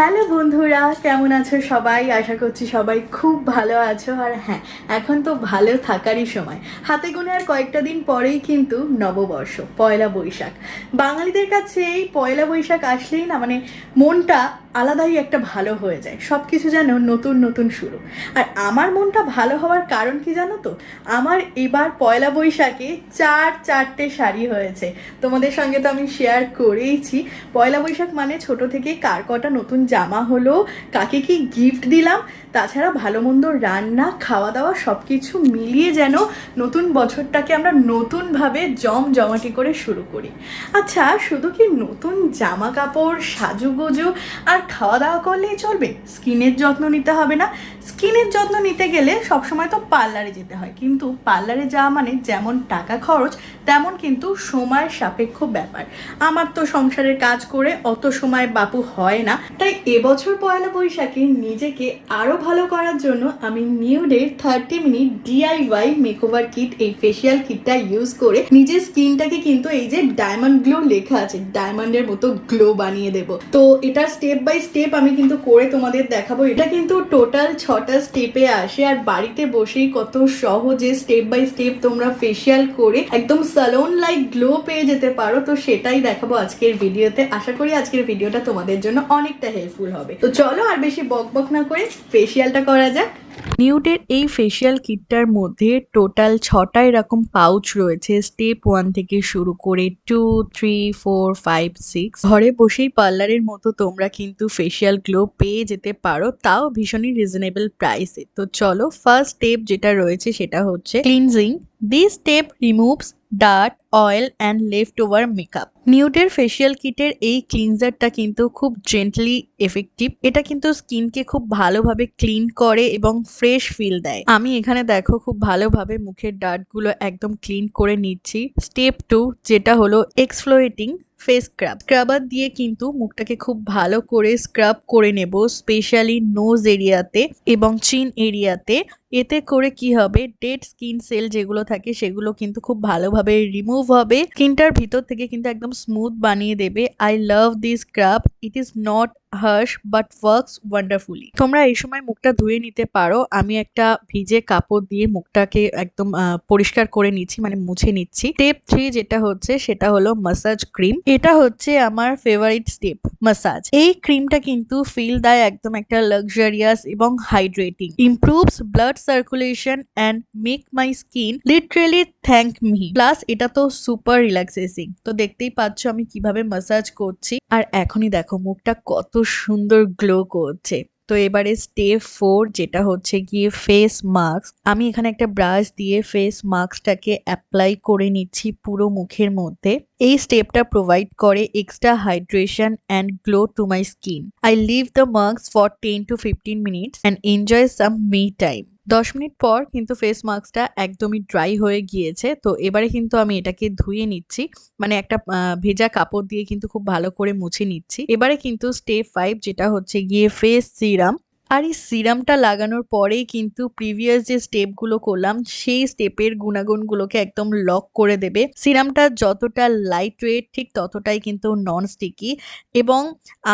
Hello বন্ধুরা, কেমন আছো সবাই? আশা করছি সবাই খুব ভালো আছো। আর হ্যাঁ এখন তো ভালো থাকারই সময়। হাতে গোনে আর কয়েকটা দিন পরেই কিন্তু নববর্ষ, পয়লা বৈশাখ। বাঙালিদের কাছে এই পয়লা বৈশাখ আসলেই না মানে মনটা আলাদাই একটা ভালো হয়ে যায়। সব কিছু যেন নতুন নতুন শুরু। আর আমার মনটা ভালো হওয়ার কারণ কি জানো তো? আমার এবার পয়লা বৈশাখে চার, চারটে শাড়ি হয়েছে। তোমাদের সঙ্গে তো আমি শেয়ার করেইছি। পয়লা বৈশাখ মানে ছোট থেকে কার কটা নতুন জামা হলো, কাকে কি গিফট দিলাম, তাছাড়া ভালো মন্দ রান্না খাওয়া দাওয়া সব কিছু মিলিয়ে যেন নতুন বছরটাকে আমরা নতুনভাবে জম জমাটি করে শুরু করি। আচ্ছা শুধু কি নতুন জামা কাপড় সাজুগুজু আর খাওয়া দাওয়া করলেই চলবে। স্কিনের যত্ন নিতে হবে না। স্কিনের যত্ন নিতে গেলে সবসময় তো পার্লারে যেতে হয়। কিন্তু পার্লারে যাওয়া মানে যেমন টাকা খরচ, তেমন কিন্তু সময় সাপেক্ষ ব্যাপার। আমার তো সংসারের কাজ করে অত সময় বাপু হয় না। তাই এবছর পয়লা বৈশাখে নিজেকে আরও ভালো করার জন্য আমি নিউডের thirty minute DIY makeover kit, এই ফেসিয়াল কিটটা ইউজ করে নিজের স্কিনটাকে কিন্তু এই যে ডায়মন্ড গ্লো লেখা আছে, ডায়মন্ডের মতো গ্লো বানিয়ে দেব। তো এটা স্টেপ বাই স্টেপ আমি কিন্তু করে তোমাদের দেখাবো। এটা কিন্তু টোটাল ছটা স্টেপে আসে আর বাড়িতে বসেই কত সহজে স্টেপ বাই স্টেপ তোমরা ফেসিয়াল করে একদম সালোন লাইক গ্লো পেয়ে যেতে পারো। তো সেটাই দেখাবো আজকের ভিডিওতে। আশা করি আজকের ভিডিওটা তোমাদের জন্য অনেকটা হেল্পফুল হবে। তো চলো আর বেশি বক বক না করে ফেসিয়ালটা করা যাক। নিউডের এই ফেসিয়াল কিটটার মধ্যে টোটাল ছটা এরকম পাউচ রয়েছে। স্টেপ ওয়ান থেকে শুরু করে two three four five six ঘরে বসেই পার্লারের মতো তোমরা কিন্তু ফেসিয়াল গ্লো পেয়ে যেতে পারো। তাও ভীষণই রিজনেবল প্রাইসে তো চলো ফার্স্ট স্টেপ যেটা রয়েছে সেটা হচ্ছে cleansing this step removes dirt, oil, and left over makeup. নিউডের facial কিটের এই ক্লিনজারটা কিন্তু খুব জেন্টলি এফেক্টিভ এটা কিন্তু স্কিনকে খুব ভালোভাবে ক্লিন করে এবং ফ্রেশ ফিল দেয়। আমি এখানে দেখো খুব ভালোভাবে মুখের ডার্টগুলো একদম ক্লিন করে নিচ্ছি। স্টেপ টু, যেটা হলো এক্সফ্লোয়েটিং ফেস স্ক্রাব। স্ক্রাবার দিয়ে কিন্তু মুখটাকে খুব ভালো করে স্ক্রাব করে নেব, স্পেশালি নোজ এরিয়াতে এবং চিন এরিয়াতে। এতে করে কি হবে? ডেড স্কিন সেল যেগুলো থাকে, সেগুলো কিন্তু খুব ভালোভাবে রিমুভ হবে। স্কিনটার ভিতর থেকে কিন্তু একদম স্মুথ বানিয়ে দেবে। I love this scrub it is not harsh but works wonderfully তোমরা এই সময় মুখটা ধুয়ে নিতে পারো। আমি একটা ভিজে কাপড় দিয়ে মুখটাকে একদম পরিষ্কার করে নিচ্ছি মানে মুছে নিচ্ছি। স্টেপ থ্রি যেটা হচ্ছে, সেটা হলো মাসাজ ক্রিম এটা হচ্ছে আমার ফেভারিট স্টেপ মাসাজ এই ক্রিমটা কিন্তু ফিল দেয় একদম একটা লাক্সারিয়াস এবং hydrating improves blood circulation and make my skin literally thank me plus এটা তো সুপার রিল্যাক্সেসিং তো দেখতেই পাচ্ছ আমি কীভাবে মাসাজ করছি। আর এখনই দেখো, মুখটা কত সুন্দর গ্লো করছে। তো এবারে স্টেপ ফোর যেটা হচ্ছে গিয়ে ফেস মাস্ক আমি এখানে একটা ব্রাশ দিয়ে ফেস মাস্কটাকে অ্যাপ্লাই করে নিচ্ছি পুরো মুখের মধ্যে। এই স্টেপটা প্রোভাইড করে extra hydration and glow to my skin I leave the mask for ten to fifteen minutes and enjoy some me time দশ মিনিট পর কিন্তু ফেস মাস্কটা একদমই ড্রাই হয়ে গিয়েছে। তো এবারে কিন্তু আমি এটাকে ধুয়ে নিচ্ছি। মানে একটা ভেজা কাপড় দিয়ে কিন্তু খুব ভালো করে মুছে নিচ্ছি। এবারে কিন্তু স্টেপ ফাইভ যেটা হচ্ছে গিয়ে ফেস সিরাম আর এই সিরামটা লাগানোর পরেই কিন্তু প্রিভিয়াস যে স্টেপগুলো করলাম, সেই স্টেপের গুণাগুণগুলোকে একদম লক করে দেবে। সিরামটা যতটা লাইট ওয়েট ঠিক ততটাই কিন্তু নন স্টিকি এবং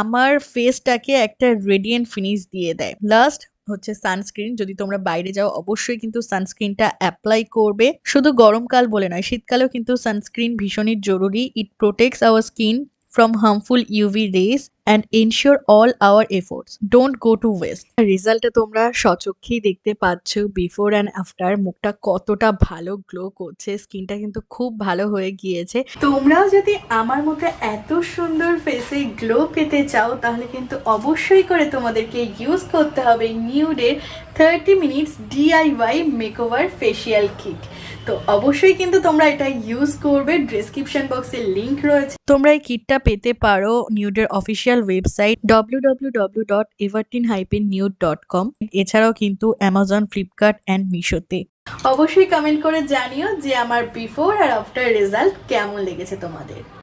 আমার ফেসটাকে একটা রেডিয়েন্ট ফিনিশ দিয়ে দেয়। লাস্ট হচ্ছে সানস্ক্রিন যদি তোমরা বাইরে যাও, অবশ্যই কিন্তু সানস্ক্রিনটা অ্যাপ্লাই করবে। শুধু গরমকাল বলে নয়, শীতকালেও কিন্তু সানস্ক্রিন ভীষণই জরুরি। It protects our skin from harmful UV rays and ensure all our efforts don't go to waste রেজাল্টটা তোমরা সচক্ষেই দেখতে পাচ্ছ বিফোর অ্যান্ড আফটার মুখটা কতটা ভালো গ্লো করছে স্কিনটা কিন্তু খুব ভালো হয়ে গিয়েছে। তোমরাও যদি আমার মতো এত সুন্দর ফেসে গ্লো পেতে চাও তাহলে কিন্তু অবশ্যই করে তোমাদেরকে ইউজ করতে হবে নিউডের thirty minutes DIY makeover facial kit তো অবশ্যই কিন্তু তোমরা এটা ইউজ করবে ডেসক্রিপশন বক্সে লিংক রয়েছে। তোমরা এই কিটটা পেতে পারো নিউডের official website W W W dot Everteen hyphen Neud dot com এছাড়াও কিন্তু অ্যামাজন ফ্লিপকার্ট অ্যান্ড মিশোতে অবশ্যই কমেন্ট করে জানিও যে আমার বিফোর আর আফটার রেজাল্ট কেমন লেগেছে তোমাদের।